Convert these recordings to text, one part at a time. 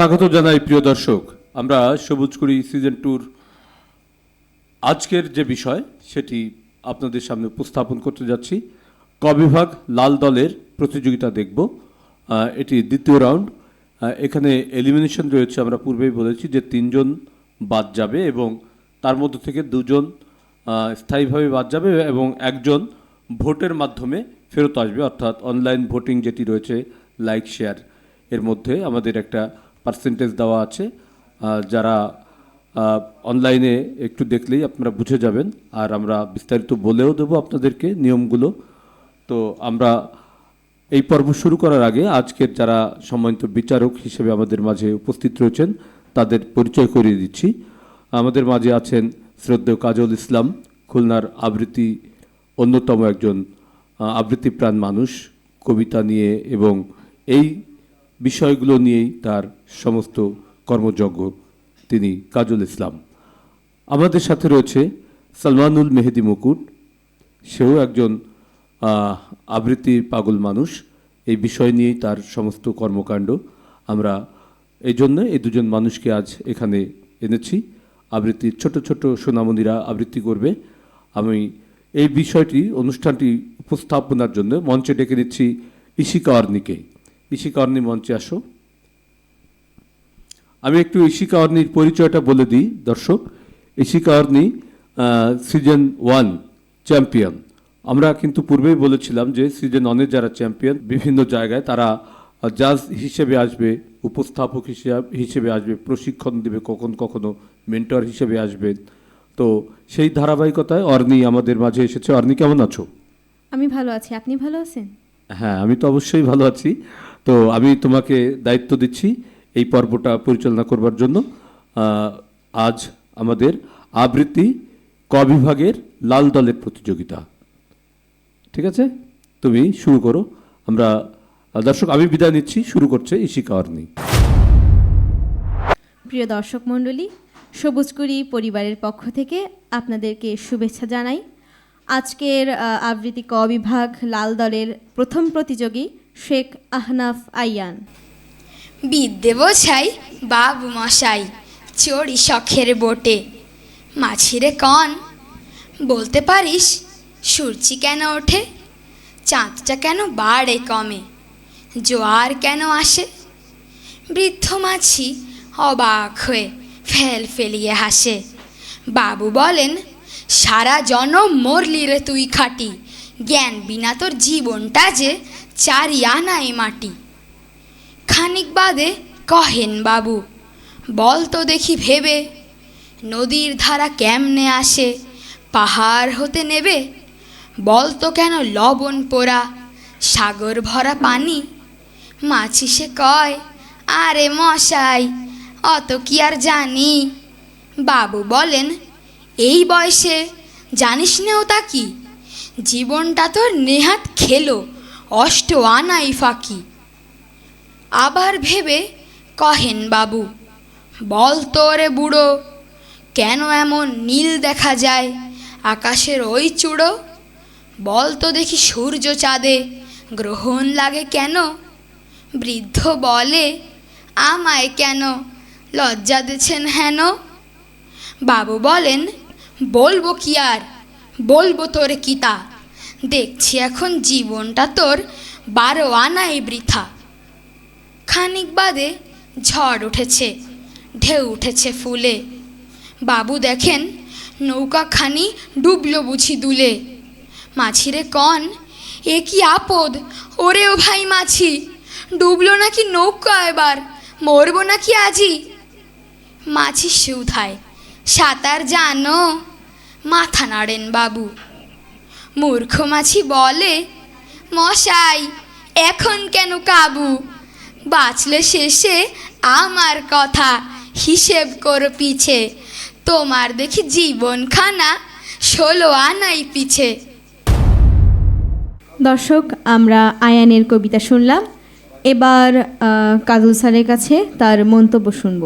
স্বাগত জানাই প্রিয় দর্শক। আমরা সবুজ করি সিজন টুর আজকের যে বিষয়, সেটি আপনাদের সামনে উপস্থাপন করতে যাচ্ছি। ক বিভাগ লাল দলের প্রতিযোগিতা দেখব। এটি দ্বিতীয় রাউন্ড এখানে এলিমিনেশন রয়েছে, আমরা পূর্বেই বলেছি যে তিনজন বাদ যাবে এবং তার মধ্যে থেকে দুজন স্থায়ীভাবে বাদ যাবে এবং একজন ভোটের মাধ্যমে ফেরত আসবে, অর্থাৎ অনলাইন ভোটিং যেটি রয়েছে লাইক শেয়ার এর মধ্যে। আমাদের একটা পার্সেন্টেজ দেওয়া আছে। যারা অনলাইনে একটু দেখলেই আপনারা বুঝে যাবেন। আর আমরা বিস্তারিত বলেও দেবো আপনাদেরকে নিয়মগুলো। তো আমরা এই পর্ব শুরু করার আগে আজকের যারা সম্মানিত বিচারক হিসেবে আমাদের মাঝে উপস্থিত রয়েছেন, তাদের পরিচয় করিয়ে দিচ্ছি। আমাদের মাঝে আছেন শ্রদ্ধেয় কাজল ইসলাম, খুলনার আবৃত্তি অন্যতম একজন আবৃত্তিপ্রাণ মানুষ, কবিতা নিয়ে এবং এই বিষয়গুলো নিয়েই তার সমস্ত কর্মযজ্ঞ তিনি কাজল ইসলাম। আমাদের সাথে রয়েছে সালমানুল মেহেদি মুকুট। সেও একজন আবৃত্তি পাগল মানুষ। এই বিষয় নিয়েই তার সমস্ত কর্মকাণ্ড। আমরা এই জন্য এই দুজন মানুষকে আজ এখানে এনেছি। আবৃত্তির ছোট ছোট সোনামণিরা আবৃত্তি করবে। আমি এই বিষয়টি, অনুষ্ঠানটি উপস্থাপনার জন্য মঞ্চে ডেকে নিচ্ছি ইশিকা অর্নি মঞ্চে আসো। আমি একটু অর্নির পরিচয়টা বলে দিই দর্শক। Orni season one champion. আমরা কিন্তু পূর্বেই বলেছিলাম যে সিজন ওয়ানের যারা চ্যাম্পিয়ন বিভিন্ন জায়গায় তারা জাজ হিসেবে আসবে উপস্থাপক হিসেবে হিসেবে আসবে প্রশিক্ষণ দেবে কখন কখনো মেন্টর হিসেবে আসবেন। তো সেই ধারাবাহিকতায় অর্নি আমাদের মাঝে এসেছে। অর্নি কেমন আছো? আমি ভালো আছি। আপনি ভালো আছেন? হ্যাঁ আমি তো অবশ্যই ভালো আছি। তো আমি তোমাকে দায়িত্ব দিচ্ছি এই পর্বটা পরিচালনা করবার জন্য। আজ আমাদের আবৃত্তি ক বিভাগের লাল দলের প্রতিযোগিতা। ঠিক আছে? তুমি শুরু করো। আমরা দর্শক, আমি বিদায় নিচ্ছি। শুরু করছে ইশিকা অর্নি। প্রিয় দর্শক মণ্ডলী সবুজকুড়ি পরিবারের পক্ষ থেকে আপনাদেরকে শুভেচ্ছা জানাই। আজকের আবৃত্তি ক বিভাগ লাল দলের প্রথম প্রতিযোগী শেখ আহনাফ আইয়ান বিদ্যে বোঝাই বাবু মশাই চড়ি শখের বোটে। মাছিরে কন বলতে পারিস, সূর্যি কেন ওঠে? চাঁদটা কেন বাড়ে কমে? জোয়ার কেন আসে? বৃদ্ধ মাছি অবাক হয়ে ফেল ফেলিয়ে হাসে। বাবু বলেন, সারা জনম মরলি রে তুই খাটি। জ্ঞান বিনা তোর জীবনটা যে চারি আনাই মাটি। খানিক বাদে কহেন বাবু, বল তো দেখি ভেবে, নদীর ধারা কেমনে আসে, পাহাড় হতে নেবে? বল তো কেন লবণ পোড়া, সাগর ভরা পানি? মাছি সে কয়, আরে মশাই, অত কি আর জানি? বাবু বলেন, এই বয়সে জানিস নেও তা কি? জীবনটা তোর নেহাত খেলো অষ্ট আনাই ফাঁকি আবার ভেবে কহেন বাবু, বল তোরে বুড়ো, কেন এমন নীল দেখা যায় আকাশের ওই চূড়ো? বল তো দেখি সূর্য চাঁদে গ্রহণ লাগে কেন? বৃদ্ধ বলে, আমায় কেন লজ্জা দিচ্ছেন হেন? বাবু বলেন, বলব কি আর? বলব তোরে কিতা দেখছি এখন জীবনটা তোর বারো আনাই বৃথা। খানিক বাদে ঝড় উঠেছে, ঢেউ উঠেছে ফুলে। বাবু দেখেন নৌকাখানি ডুবলো বুঝি দুলে। মাছিরে কন, এ কি আপদ? ওরে ও ভাই মাছি, ডুবলো নাকি নৌকা এবার, মরবো নাকি আজি? মাছি সুধায়, সাঁতার জানো, মাথা নাড়েন বাবু। মূর্খ মাছি বলে মশাই এখন কেন কাবু? বাঁচলে শেষে আমার কথা হিসেব করো পিছে। তোমার দেখি জীবনখানা ষোলো আনাই পিছে। দর্শক আমরা আয়ানের কবিতা শুনলাম। এবার কাজল স্যারের কাছে তার মন্তব্য শুনব।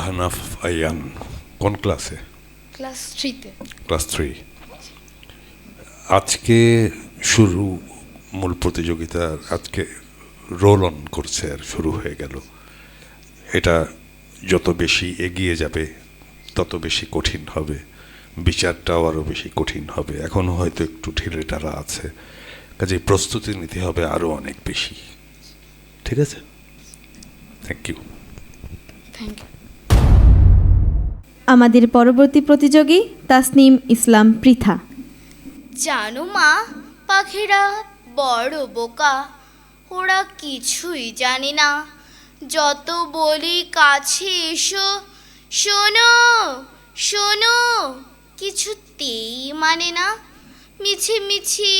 আহনাফ আয়ান কোন ক্লাসে? ক্লাস থ্রিতে ক্লাস থ্রি আজকে শুরু মূল প্রতিযোগিতা আজকে রোল অন করছে আর শুরু হয়ে গেল। এটা যত বেশি এগিয়ে যাবে তত বেশি কঠিন হবে। বিচারটাও আরও বেশি কঠিন হবে। এখনও হয়তো একটু ঢিলে টারা আছে। কাজে প্রস্তুতি নিতে হবে আরও অনেক বেশি। ঠিক আছে? থ্যাংক ইউ থ্যাংক ইউ আমাদের পরবর্তী প্রতিযোগী তাসনিম ইসলাম পৃথা। জানো মা, পাখিরা বড় বোকা, ওরা কিছুই জানে না। যত বলি কাছে এসো, শোনো শোনো, কিছুতেই মানে না। মিছি মিছি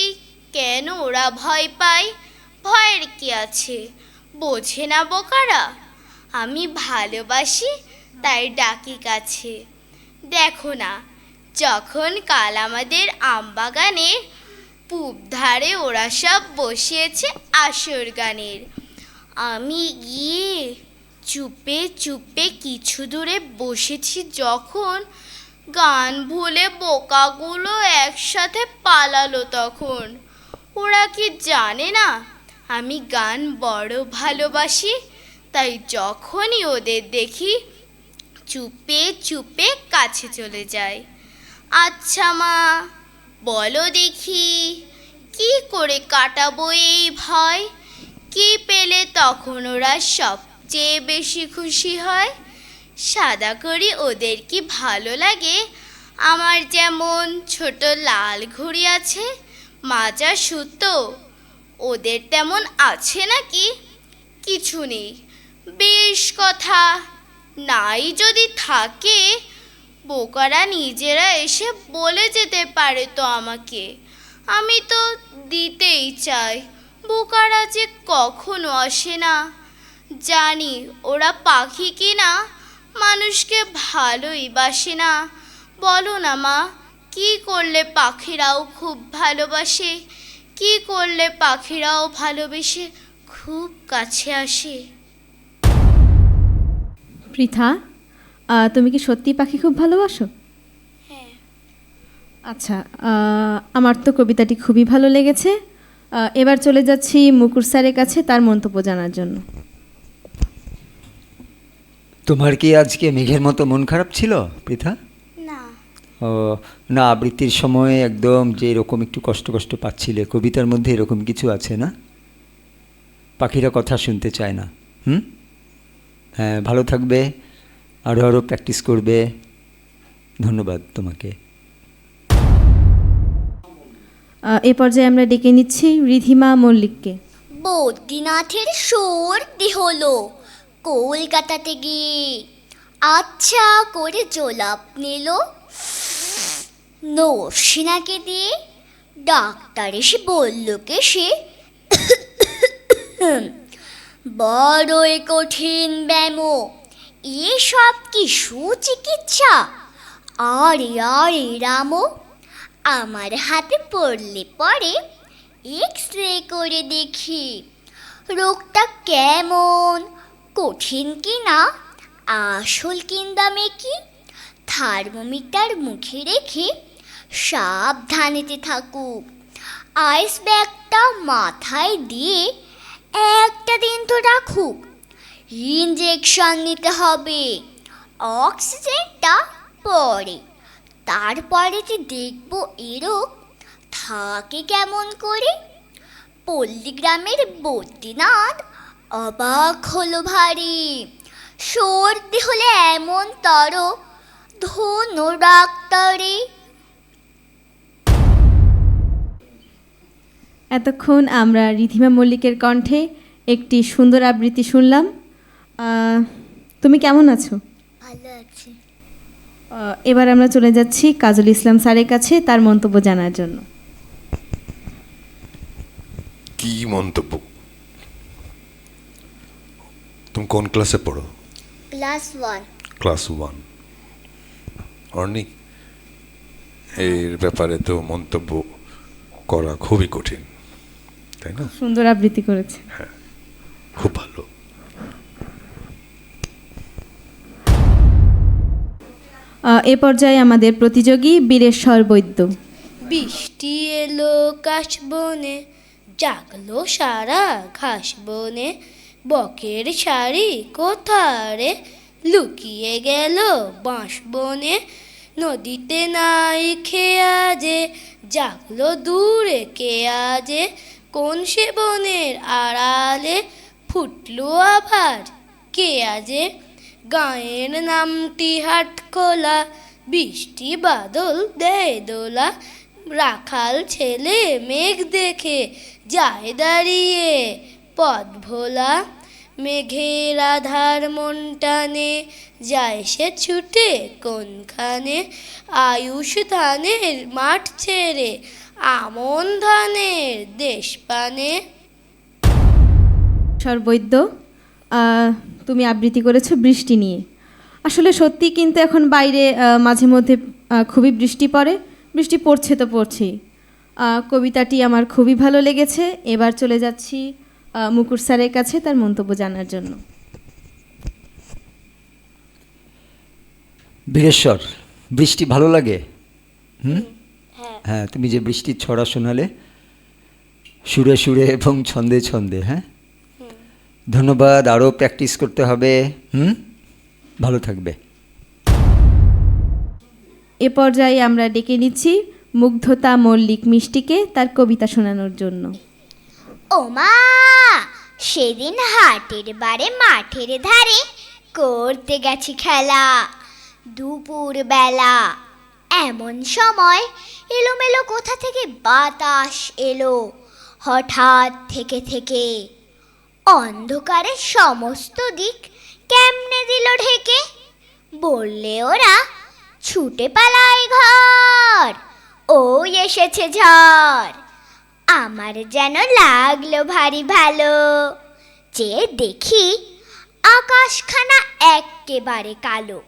কেন ওরা ভয় পায়? ভয়ের কি আছে? বোঝে না বোকারা। আমি ভালোবাসি তাই ডাকি কাছে। দেখো না, যখন কাল আমাদের আম আমবাগানে পূব ধারে ওরা সব বসিয়েছে আসর গানের। আমি গিয়ে চুপে চুপে কিছু দূরে বসেছি যখন গান ভুলে বোকাগুলো একসাথে পালালো তখন। ওরা কি জানে না, আমি গান বড় ভালোবাসি, তাই যখনই ওদের দেখি চুপে চুপে কাছে চলে যায়। আচ্ছা মা, বলো দেখি, কি করে কাটাবো এই ভয়? কি পেলে তখন ওরা সবচেয়ে বেশি খুশি হয়? সাদা করি ওদের কি ভালো লাগে? আমার যেমন ছোট লাল ঘড়ি আছে, মাজা সুতো, ওদের তেমন আছে নাকি? কিছু নেই, বেশ কথা। নাই যদি থাকে, বোকারা নিজেরা এসে বলে যেতে পারে তো আমাকে। আমি তো দিতেই চাই, বোকারা যে কখনো আসে না। জানি ওরা পাখি কিনা, মানুষকে ভালোই বাসে না। বলো না মা, কি করলে পাখিরাও খুব ভালোবাসে? কি করলে পাখিরাও ভালোবেসে খুব কাছে আসে? পৃথা তুমি কি সত্যি পাখি খুব ভালোবাসো? হ্যাঁ। আচ্ছা আমার তো কবিতাটি খুবই ভালো লেগেছে। এবার চলে যাচ্ছি মুকুর স্যারের কাছে তার মন্তব্য জানার জন্য। তোমার কি আজকে মেঘের মতো মন খারাপ ছিল পৃথা? ও না আবৃত্তির সময় একদম যে এরকম একটু কষ্ট কষ্ট পাচ্ছিলে কবিতার মধ্যে এরকম কিছু আছে না? পাখিরা কথা শুনতে চায় না হুম? ভালো থাকবে আরও আরও প্র্যাকটিস করবে। ধন্যবাদ তোমাকে। এ পর্যায়ে আমরা ডেকে নিচ্ছি রিধিমা মল্লিককে। বদ্রীনাথের সর্দি হলো কলকাতাতে গিয়ে আচ্ছা করে জোলাপ নিল। নর্সিনাকে দিয়ে ডাক্তার এসে বলল কে সে? বড়ই কঠিন ব্যায়াম এসব কি সুচিকিৎসা? আরে আরে, রামো, আমার হাতে পড়লে পরে এক্স রে করে দেখি। রোগটা কেমন? কঠিন কি না? আসল কিন্দামে কি? থার্মোমিটার মুখে রেখে সাবধানেতে থাকুক। আইস ব্যাগটা মাথায় দিয়ে একটা দিন তো রাখুক। ইঞ্জেকশন নিতে হবে, অক্সিজেনটা পরে। তারপরে যে দেখব এরোগ থাকে কেমন করে। পল্লীগ্রামের বদ্রীনাথ অবাক হলো ভারী। সর্দি হলে এমন তর, ধনু ডাক্তারে। এতক্ষণ আমরা রিধিমা মল্লিকের কণ্ঠে একটি সুন্দর আবৃত্তি শুনলাম। তুমি কেমন আছো? ভালো আছে। এবার আমরা চলে যাচ্ছি কাজল ইসলাম স্যারের কাছে তার মন্তব্য জানার জন্য। কি মন্তব্য? তুমি কোন ক্লাসে পড়ো? Class one class one Orni এর ব্যাপারে তো মন্তব্য করা খুবই কঠিন। তাই না? সুন্দর আবৃত্তি করেছে। খুব ভালো। এ পর্যায়ে আমাদের প্রতিযোগী বীরেশ্বর বৈদ্য। বৃষ্টি এলো কাশবনে জাগলো সারা ঘাস বনে। বকের শাড়ি কোথারে? লুকিয়ে গেল বাঁশ বনে। নদীতে নাই খেয়া যে জাগলো দূরে কে আজে কোন সে বনের আড়ালে ফুটলো আবার কে আজে? গায়ের নামটি হাটখোলা বৃষ্টি বাদল দেয় দোলা। রাখাল ছেলে মেঘ দেখে যায় দাঁড়িয়ে পথ ভোলা। মেঘের আধার মন টানে, যায় সে ছুটে কোনখানে? আয়ুষ ধানের মাঠ ছেড়ে আমন ধানের দেশ পানে। সর্বৈদ্য তুমি আবৃত্তি করেছ বৃষ্টি নিয়ে। আসলে সত্যি কিন্তু এখন বাইরে মাঝে মধ্যে খুবই বৃষ্টি পড়ে। বৃষ্টি পড়ছে তো পড়ছেই। কবিতাটি আমার খুবই ভালো লেগেছে। এবার চলে যাচ্ছি মুকুর স্যারের কাছে তার মন্তব্য জানার জন্য। বীরেশ্বর বৃষ্টি ভালো লাগে? হুম? হ্যাঁ তুমি যে বৃষ্টির ছড়া শোনালে সুরে সুরে এবং ছন্দে ছন্দে হ্যাঁ? ধন্যবাদ আরও প্র্যাকটিস করতে হবে হুম? ভালো থাকবে। এ পর্যায়ে আমরা ডেকে নিচ্ছি মুগ্ধতা মল্লিক মিষ্টিকে তার কবিতা শোনানোর জন্য। ও মা সেদিন হাটের বারে মাঠের ধারে করতে গেছি খেলা দুপুর বেলা এমন সময় এলোমেলো কোথা থেকে বাতাস এলো? হঠাৎ থেকে থেকে অন্ধকারে সমস্ত দিক কেমনে দিল ঢেকে? বললে ওরা, ছুটে পালাই ঘর, ও এসেছে ঝড়। আমার যেন লাগল ভারী ভালো। যে দেখি আকাশখানা একেবারে কালো।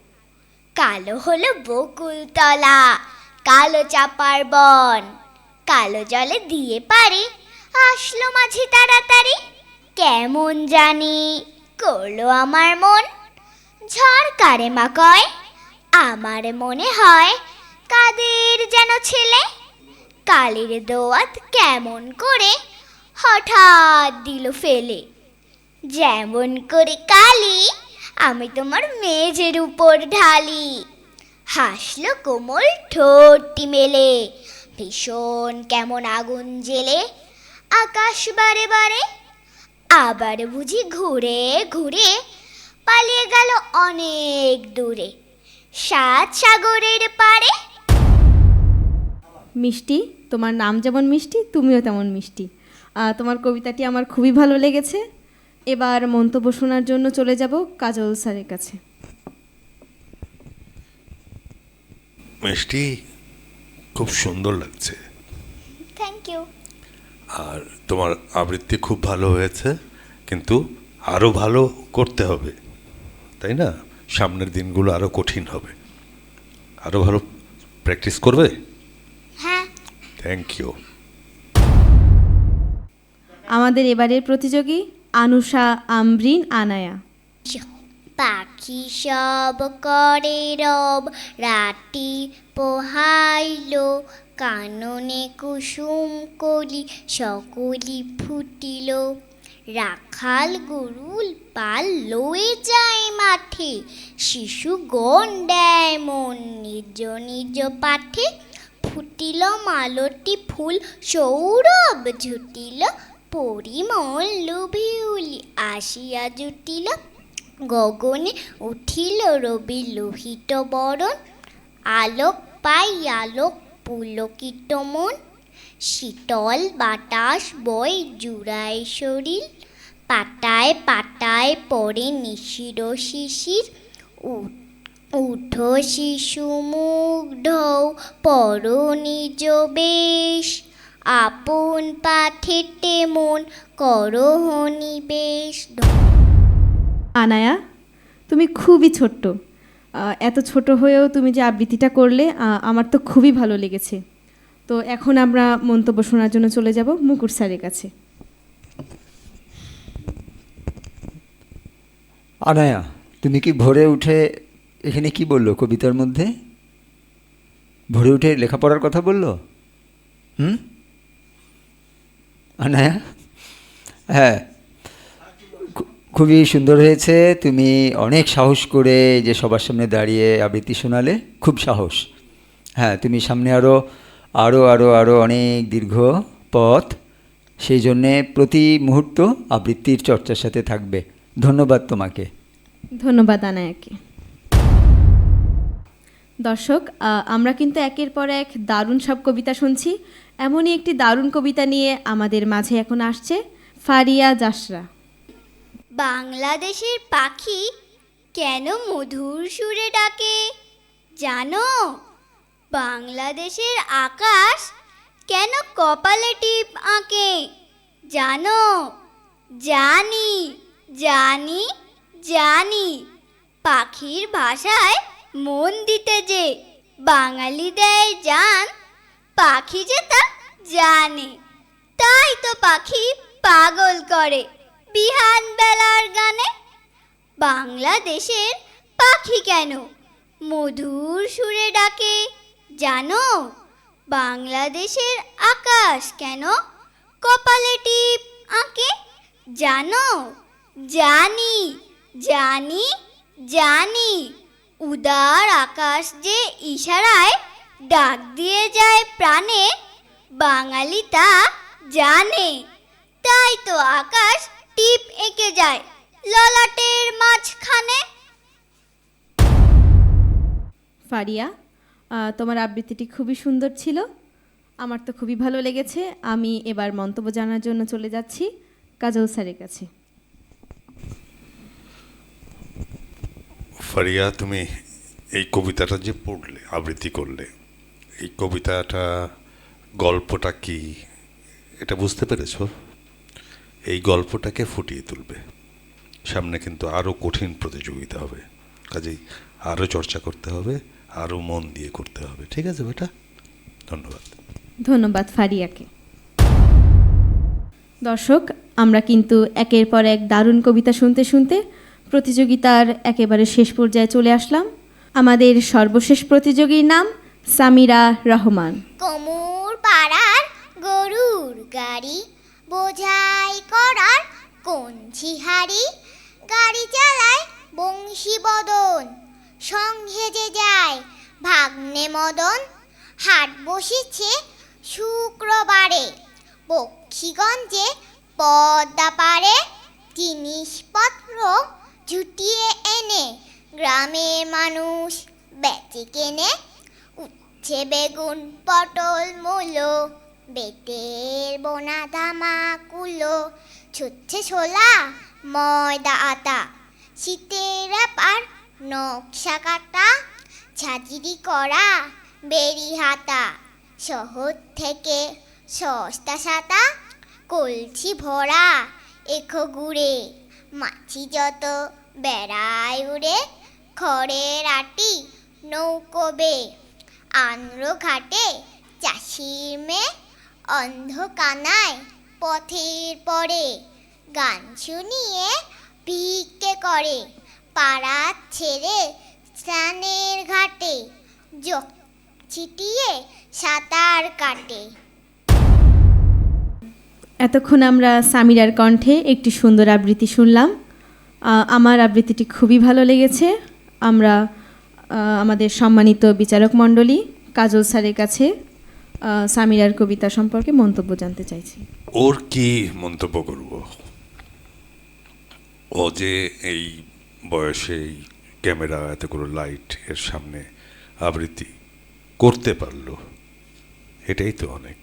কালো হলো বকুলতলা, কালো চাপার বন, কালো জলে দিয়ে পারে, আসলো মাঝি তাড়াতাড়ি, কেমন জানি করল আমার মন। ঝড় কারে মা কয়, আমার মনে হয় কাদের যেন ছেলে। কালির দোয়াত কেমন করে হঠাৎ দিল ফেলে। যেমন করে কালি আমি তোমার মেঝের উপর ঢালি। হাসলো কোমল ঠোঁটটি মেলে ভীষণ কেমন আগুন জেলে। আকাশ বারে বারে। আবার বুঝি ঘুরে ঘুরে পালিয়ে গেল অনেক দূরে। সাত সাগরের পারে মিষ্টি, তোমার নাম যেমন মিষ্টি, তুমিও তেমন মিষ্টি। তোমার কবিতাটি আমার খুবই ভালো লেগেছে। এবার মন্তব্য শোনার জন্য চলে যাব কাজল স্যারের কাছে। মিষ্টি খুব সুন্দর লাগছে। থ্যাংক ইউ আর তোমার আবৃত্তি খুব ভালো হয়েছে কিন্তু আরও ভালো করতে হবে তাই না? সামনের দিনগুলো আরও কঠিন হবে। আরও ভালো প্র্যাকটিস করবে? হ্যাঁ। থ্যাংক ইউ আমাদের এবারের প্রতিযোগী আনুষা, আমরিন, আনায়া। পাখি সব করে রব রাটি পোহাইল, কাননে কুসুম কলি, সকলি ফুটিল। রাখাল গরুল পাল লয়ে যায় মাঠে, শিশু গণ দেয় মন নিজ নিজ পাঠে। ফুটিল মালতি ফুল, সৌরভ ঝুটিল পরিমল লোভিউলি আসিয়া জুটিল, গগনে উঠিল রবি লোহিত বরণ। আলোক পাই আলোক পুলকিত মন। শীতল বাতাস বই জুড়ায় শরীর। পাতায় পাতায় পড়ে নিশির শিশির। উঠ শিশু মুগ্ধ পর নিজ বেশ। আপন পাঠেতে মন করহ নিবেশ। আনায়া তুমি খুবই ছোট্ট। এত ছোট হয়েও তুমি যে আবৃত্তিটা করলে আমার তো খুবই ভালো লেগেছে। তো এখন আমরা মন্তব্য শোনার জন্য চলে যাব মুকুর স্যারের কাছে। আনায়া তুমি কি ভোরে উঠে এখানে কি বলল কবিতার মধ্যে? ভোরে উঠে লেখাপড়ার কথা বলল? হুম? আনায়া হ্যাঁ। খুবই সুন্দর হয়েছে। তুমি অনেক সাহস করে যে সবার সামনে দাঁড়িয়ে আবৃত্তি শোনালে, খুব সাহস। হ্যাঁ তুমি সামনে আরও আরও আরও আরও অনেক দীর্ঘ পথ। সেই জন্যে প্রতি মুহূর্ত আবৃত্তির চর্চার সাথে থাকবে। ধন্যবাদ তোমাকে। ধন্যবাদ আনায়াকে দর্শক আমরা কিন্তু একের পর এক দারুণ সব কবিতা শুনছি। এমনই একটি দারুণ কবিতা নিয়ে আমাদের মাঝে এখন আসছে ফারিয়া জাসরা। বাংলাদেশের পাখি কেন মধুর সুরে ডাকে জানো? বাংলাদেশের আকাশ কেন কপালে টিপ আঁকে জানো? জানি জানি জানি, পাখির ভাষায় মন দিতে যে বাঙালি দেয় জান পাখি যে তা জানে। তাই তো পাখি পাগল করে বিহান বেলার গানে। বাংলাদেশের পাখি কেন মধুর সুরে ডাকে জানো? বাংলাদেশের আকাশ কেন কপালে টিপ আঁকে জানো? জানি জানি জানি। উদার আকাশ যে ইশারায় ডাক দিয়ে যায় প্রাণে বাঙালি তা জানে। তাই তো আকাশ টিপ এঁকে যায় ললাটের মাঝখানে। ফারিয়া তোমার আবৃত্তিটি খুবই সুন্দর ছিল। আমার তো খুবই ভালো লেগেছে। আমি এবার মন্তব্য জানার জন্য চলে যাচ্ছি কাজল স্যারের কাছে। ফারিয়া তুমি এই কবিতাটা যে পড়লে আবৃত্তি করলে এই কবিতাটা, গল্পটা কি? এটা বুঝতে পেরেছ? এই গল্পটাকে ফুটিয়ে তুলবে। সামনে কিন্তু আরও কঠিন প্রতিযোগিতা হবে। কাজেই আরও চর্চা করতে হবে আরও মন দিয়ে করতে হবে। ঠিক আছে বেটা? ধন্যবাদ। ধন্যবাদ ফারিয়াকে। দর্শক, আমরা কিন্তু একের পর এক দারুণ কবিতা শুনতে শুনতে প্রতিযোগিতার একেবারে শেষ পর্যায়ে চলে আসলাম। আমাদের সর্বশেষ প্রতিযোগীর নাম সামিরা রহমান। কমুর পাড়ার গরুর গাড়ি, বোঝাই করার কঞ্চি গাড়ি চালায় বংশী বদন, সঙ্গে যে যায় ভাগ্নে মদন, হাট বসেছে শুক্রবারে, বক্ষীগঞ্জে পদ্মা পারে জিনিসপত্র জুটিয়ে এনে গ্রামের মানুষ বেচে কেনে উচ্ছে বেগুন, পটল, মূলো, বেতের বোনা ধামা কুলো, ছুটছে ছোলা, ময়দা আটা শীতের ব্যাপার নকশা কাটা, ঝাঁঝিরি করা, বেরি হাতা, শহর থেকে সস্তা সাতা কলছি ভরা, এখো গুড়ে, মাছি যত বেড়ায় উড়ে, খড়ের আটি নৌকোবে আন্দ্র ঘাটে চাষির মেয়ে অন্ধকানায় পথের পরে গান শুনিয়ে ভিক্ষে করে পাড়া ছেড়ে স্নানের ঘাটে জক ছিটিয়ে সাঁতার কাটে। এতক্ষণ আমরা সামিরার কণ্ঠে একটি সুন্দর আবৃত্তি শুনলাম। আমার আবৃত্তিটি খুবই ভালো লেগেছে। আমরা আমাদের সম্মানিত বিচারক মণ্ডলী, কাজল স্যারের কাছে সামিরার কবিতা সম্পর্কে মন্তব্য জানতে চাইছি। ওর কি মন্তব্য করব? ও যে এই বয়সে ক্যামেরা এতগুলো লাইটের সামনে আবৃত্তি করতে পারল, এটাই তো অনেক।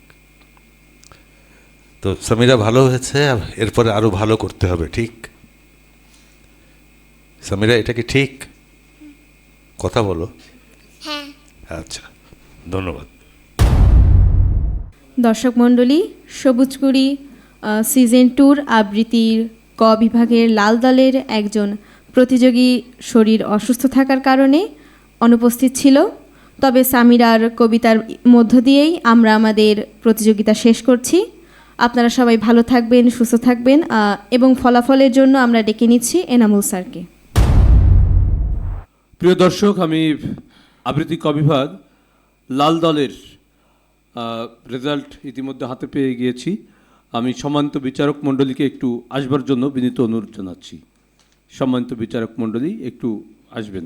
তো সামিরা ভালো হয়েছে এরপরে আরও ভালো করতে হবে, ঠিক? সামিরা, এটা কি ঠিক? কথা বলো। হ্যাঁ। আচ্ছা ধন্যবাদ। দর্শক মণ্ডলী সবুজকুড়ি সিজন ট্যুর আবৃত্তির ক বিভাগের লাল দলের একজন প্রতিযোগী শরীর অসুস্থ থাকার কারণে অনুপস্থিত ছিল। তবে সামিরার কবিতার মধ্য দিয়েই আমরা আমাদের প্রতিযোগিতা শেষ করছি। আপনারা সবাই ভালো থাকবেন সুস্থ থাকবেন এবং ফলাফলের জন্য আমরা ডেকে নিচ্ছি এনামুল স্যারকে। প্রিয় দর্শক, আমি আবৃত্তি কবিভাগ লাল দলের রেজাল্ট ইতিমধ্যে হাতে পেয়ে গিয়েছি। আমি সম্মানিত বিচারক মণ্ডলীকে একটু আসবার জন্য বিনীত অনুরোধ জানাচ্ছি। সম্মানিত বিচারক মণ্ডলী, একটু আসবেন।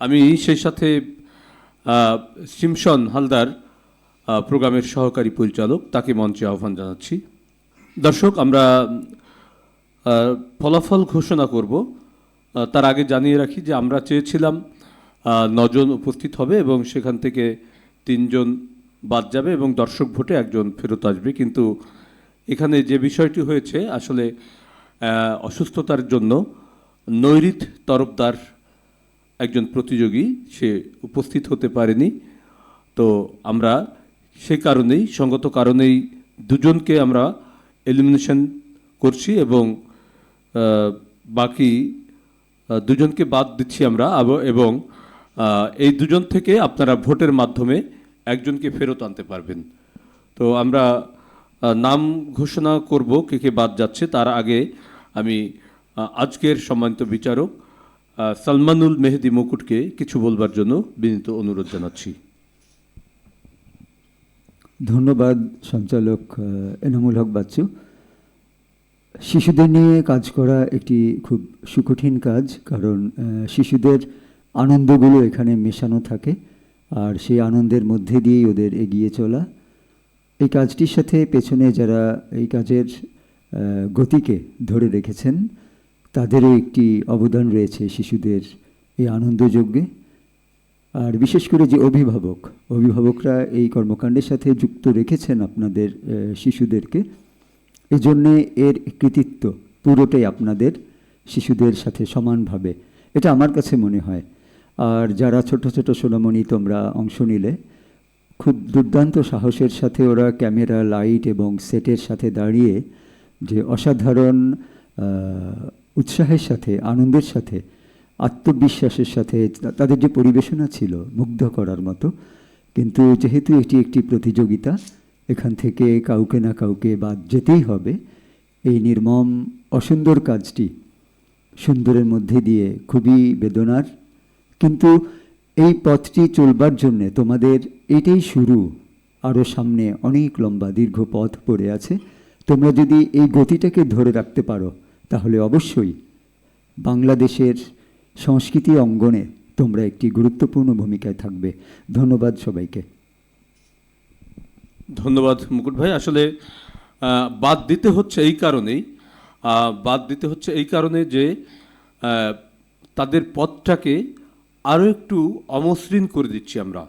আমি সেই সাথে সিমসন হালদার প্রোগ্রামের সহকারী পরিচালক, তাকে মঞ্চে আহ্বান জানাচ্ছি। দর্শক, আমরা ফলাফল ঘোষণা করব। তার আগে জানিয়ে রাখি যে আমরা চেয়েছিলাম নজন উপস্থিত হবে এবং সেখান থেকে তিনজন বাদ যাবে এবং দর্শক ভোটে একজন ফেরত আসবে। কিন্তু এখানে যে বিষয়টি হয়েছে, আসলে অসুস্থতার জন্য নৈরিত তরফদার একজন প্রতিযোগী সে উপস্থিত হতে পারেনি। তো আমরা সে কারণেই, সঙ্গত কারণেই দুজনকে আমরা এলিমিনেশন করছি এবং বাকি দুজনকে বাদ দিচ্ছি আমরা এবং এই দুজন থেকে আপনারা ভোটের মাধ্যমে একজনকে ফেরত আনতে পারবেন। তো আমরা নাম ঘোষণা করব কে কে বাদ যাচ্ছে, তার আগে আমি আজকের সম্মানিত বিচারক সালমানুল মেহেদি মুকুটকে কিছু বলবার জন্য বিনীত অনুরোধ জানাচ্ছি। ধন্যবাদ সঞ্চালক এনামুল হক বাচ্চু। শিশুদের নিয়ে কাজ করা একটি খুব সুকঠিন কাজ, কারণ শিশুদের আনন্দগুলো এখানে মেশানো থাকে, আর সেই আনন্দের মধ্যে দিয়েই ওদের এগিয়ে চলা। এই কাজটির সাথে পেছনে যারা এই কাজের গতিকে ধরে রেখেছেন, তাদেরও একটি অবদান রয়েছে শিশুদের এই আনন্দযজ্ঞে। আর বিশেষ করে যে অভিভাবক, অভিভাবকরা এই কর্মকাণ্ডের সাথে যুক্ত রেখেছেন আপনাদের শিশুদেরকে এজন্যে এর কৃতিত্ব পুরোটাই আপনাদের শিশুদের সাথে সমানভাবে। এটা আমার কাছে মনে হয়। আর যারা ছোট ছোট সোনামণি তোমরা অংশ নিলে, খুব দুর্দান্ত সাহসের সাথে ওরা ক্যামেরা, লাইট এবং সেটের সাথে দাঁড়িয়ে যে অসাধারণ উৎসাহের সাথে, আনন্দের সাথে, আত্মবিশ্বাসের সাথে তাদের যে পরিবেশনা ছিল মুগ্ধ করার মতো, কিন্তু যেহেতু এটি একটি প্রতিযোগিতা এখান থেকে কাউকে না কাউকে বাদ যেতেই হবে। এই নির্মম, অসুন্দর কাজটি সুন্দরের মধ্যে দিয়ে খুবই বেদনার। কিন্তু এই পথটি চলবার জন্যে তোমাদের এটাই শুরু। আরও সামনে অনেক লম্বা, দীর্ঘ পথ পড়ে আছে। তোমরা যদি এই গতিটাকে ধরে রাখতে পারো, তাহলে অবশ্যই বাংলাদেশের সংস্কৃতি অঙ্গনে তোমরা একটি গুরুত্বপূর্ণ ভূমিকায় থাকবে। ধন্যবাদ সবাইকে। ধন্যবাদ মুকুট ভাই। আসলে বাদ দিতে হচ্ছে এই কারণেই বাদ দিতে হচ্ছে এই কারণে যে তাদের পথটাকে আরও একটু অমসৃণ করে দিচ্ছি আমরা।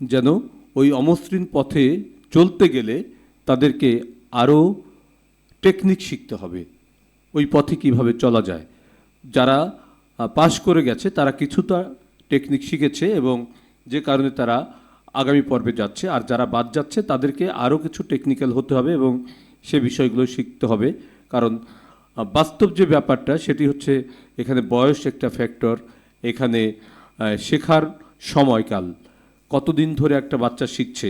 যেন ওই অমসৃণ পথে চলতে গেলে তাদেরকে আরও টেকনিক শিখতে হবে, ওই পথে কীভাবে চলা যায়। যারা পাশ করে গেছে, তারা কিছুটা টেকনিক শিখেছে এবং যে কারণে তারা আগামী পর্বে যাচ্ছে। আর যারা বাদ যাচ্ছে, তাদেরকে আরও কিছু টেকনিক্যাল হতে হবে এবং সে বিষয়গুলো শিখতে হবে। কারণ বাস্তব যে ব্যাপারটা, সেটি হচ্ছে এখানে বয়স একটা ফ্যাক্টর এখানে শেখার সময়কাল, কতদিন ধরে একটা বাচ্চা শিখছে,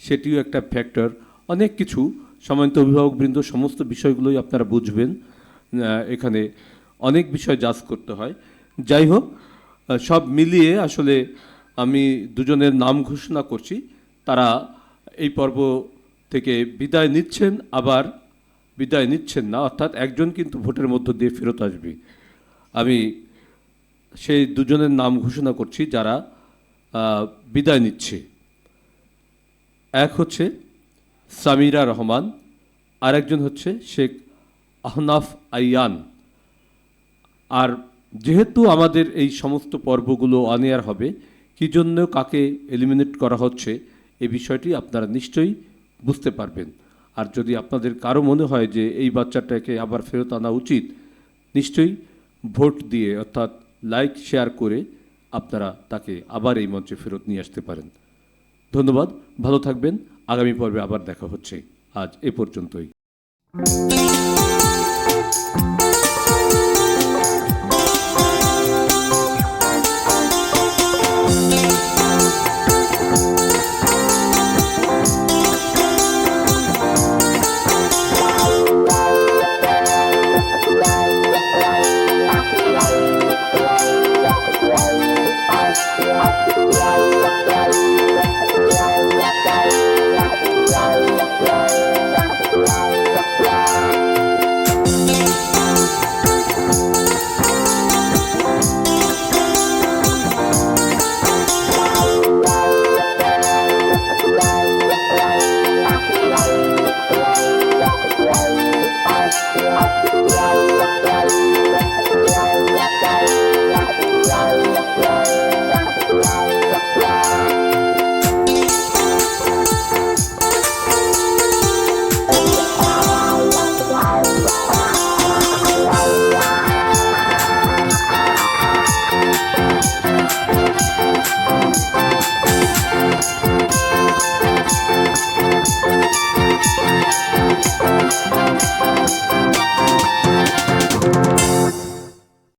সেটিও একটা ফ্যাক্টর অনেক কিছু। সম্মানিত অভিভাবকবৃন্দ সমস্ত বিষয়গুলোই আপনারা বুঝবেন এখানে অনেক বিষয় জাজ করতে হয়। যাই হোক সব মিলিয়ে আসলে আমি দুজনের নাম ঘোষণা করছি। তারা এই পর্ব থেকে বিদায় নিচ্ছেন, আবার বিদায় নিচ্ছেন না, অর্থাৎ একজন কিন্তু ভোটের মধ্য দিয়ে ফেরত আসবে। আমি সেই দুজনের নাম ঘোষণা করছি যারা বিদায় নিচ্ছে। এক হচ্ছে সামিরা রহমান আর একজন হচ্ছে শেখ আহনাফ আইয়ান। আর যেহেতু আমাদের এই সমস্ত পর্বগুলো অনেয়ার হবে কী জন্য কাকে এলিমিনেট করা হচ্ছে, এ বিষয়টি আপনারা নিশ্চয়ই বুঝতে পারবেন। আর যদি আপনাদের কারও মনে হয় যে এই বাচ্চাটাকে আবার ফেরত আনা উচিত, নিশ্চয়ই ভোট দিয়ে অর্থাৎ লাইক শেয়ার করে আপনারা তাকে আবার এই মঞ্চে ফেরত নিয়ে আসতে পারেন। ধন্যবাদ, ভালো থাকবেন, আগামী পর্বে আবার দেখা হচ্ছে। আজ এ পর্যন্তই।